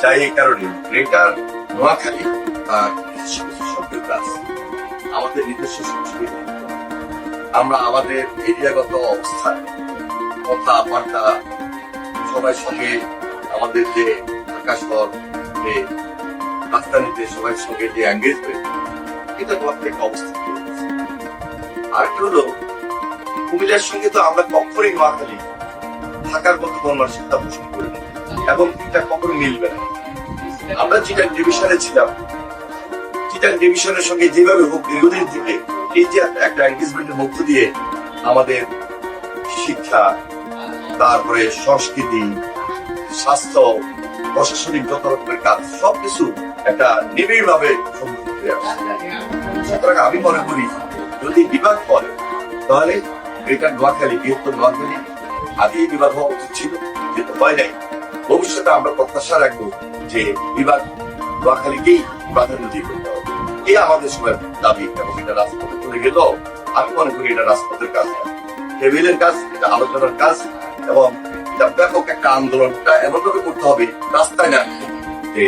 চাই এই কারণে। গ্রেটার নোয়াখালী আমাদের নিজস্ব সংস্কৃতি আমরা আমাদের এরিয়াগত অবস্থান কথাবার্তা সবার সঙ্গে আমাদের যে ঢাকা শহর যে রাজধানীতে সবার সঙ্গে যে এঙ্গেজমেন্ট এটা প্রত্যেক অবস্থা আর একটা হলো, কুমিল্লার সঙ্গে তো আমরা কখনই নোয়াখালী থাকার মতো কোন মানসিকতা পোষণ করি। এবং এটা কখনো মিলবে না। আমরা যেটা ডিভিশনে ছিলাম। চিটাং ডিভিশনের সঙ্গে যেভাবে হোক দীর্ঘদিন থেকে এই যে একটা এঙ্গেজমেন্টের মধ্য দিয়ে আমাদের শিক্ষা, তারপরে সংস্কৃতি, স্বাস্থ্য, প্রশাসনিক যত রকমের কাজ, সবকিছু একটা নিবিড় ভাবে সুতরাং আমি মনে করি, যদি বিভাগ করে তাহলে গ্রেটার নোয়াখালী, বৃহত্তর নোয়াখালী, আগে বিভাগ হওয়া উচিত ছিল, কিন্তু হয় নাই। ভবিষ্যতে আমরা প্রত্যাশা রাখব যে বিভাগ নোয়াখালীকেই প্রাধান্য দিয়ে করতে হবে। এই আমাদের সবার দাবি এবং এটা রাজপথে চলে গেল আমি মনে করি এটা রাজপথের কাজ টেবিলের কাজ, এটা আলোচনার কাজ এবং এটা ব্যাপক একটা আন্দোলনটা এমন ভাবে করতে হবে রাস্তায় না যে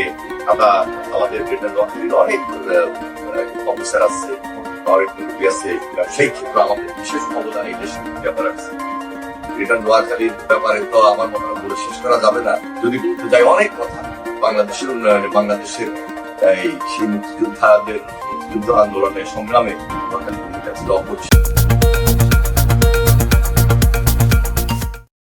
আমরা আমাদের গ্রেটার নোয়াখালীর অনেক অফিসার আছে, অনেক আছে, সেই ক্ষেত্রে আমাদের বিশেষ অবদান এই দেশের ব্যাপার আছে এটা নোয়াখালীর ব্যাপারে তো আমার মনে হয় শেষ করা যাবে না। যদি বলতে যাই অনেক কথা, বাংলাদেশের উন্নয়নে, বাংলাদেশের, এই সেই মুক্তিযোদ্ধাদের, মুক্তিযুদ্ধ আন্দোলনের সংগ্রামে ছিল অপরিসীম।